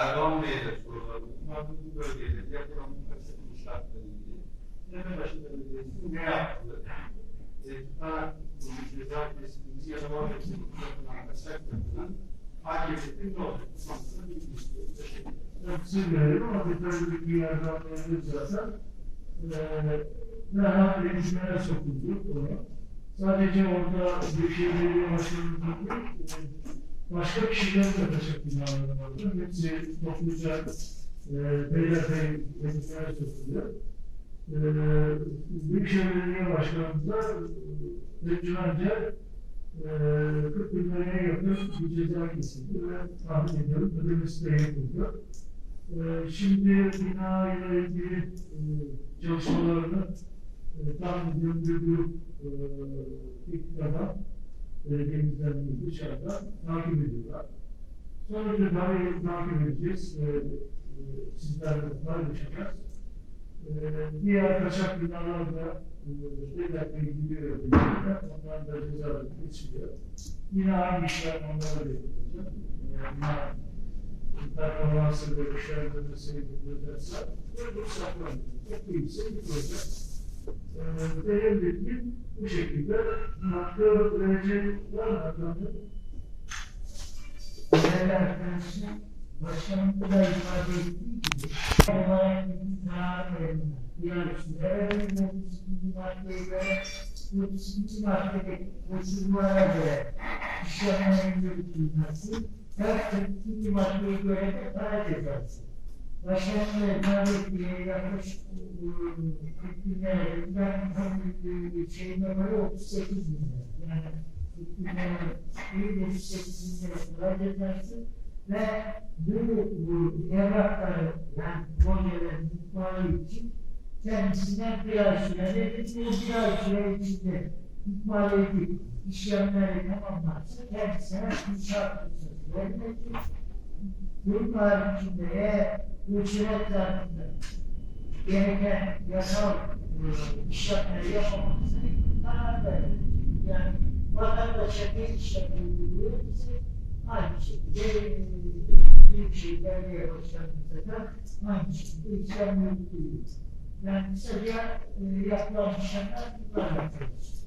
Erdoğan Bey'e de sorularım. Bu bölgede yapılan kasıtlı şartlarla ilgili Tepebaşı Belediyesi ne yaptı? E, tutanak bu ceza kesimizi yaşamak için yapılan kaçak yapılan AKP'nin ne olacak? Bu konusunda bilgi istiyorum. Teşekkür ederim. Bilmiyorum ama detaylı bir yerden verildi zaten. Eee derhal gelişmelere sokuldu. Sadece orada bir şey belediye başkanı değil, eee, başka kişilerin de binaları vardı. Hepsi topluca eee beylerbeyi gelişmelere sokuluyor. Eee Büyükşehir Belediye Başkanımız da tecrübence eee 40 bin liraya yakın bir ceza kesildi ve tahmin ediyorum ödemesi de yapıldı. Ee, Şimdi bina ile ilgili e, çalışmalarını e, tam gündüzü e, iktidara belediyemizden değil, dışarıda takip ediyorlar. Sonucu tabii takip edeceğiz. E, e, Sizlerle paylaşacağız. E, Diğer kaçak binalar da devletle gidiyor. Onlar da cezalı geçiliyor. Yine aynı işlem onlara da yapılacak. E, bina performansı görüşlerinde sevdirilirse bu saklanacak. Değilse yıkılacak. Benim bildiğim bu şekilde hakkı verecek var mı efendim? Değerli arkadaşlar, başkanım da ifade ettiği gibi, olaya karar verilmez. Yani şuraya bu maddeye göre, bu ikinci maddedeki koşullara göre işlemlerin yürütülmesi, her ikinci maddeye göre de para cezası. İfade ettiği yaklaşık ıı, 40 bin lira, ben şeyine göre 38 bin lira. Yani 40 bin lira, 38 bin lira para cezası ve bu, evrakları yani projelerin ikmali için kendisinden bir ay sürede bu bir ay süre içinde ikmal edip işlemleri tamamlarsa kendisine inşaat ruhsatı verilecek. Bunun haricinde eğer süreç zarfında gereken yasal işlemleri yapamazsa karar verilecek. Yani vatandaşa bir işlem uyguluyorsa aynı şekilde e, bir şey belediye başkanımıza da aynı şekilde işlem uyguluyor. Yani kısaca e, yapılan işlemler bunlar yapıyoruz.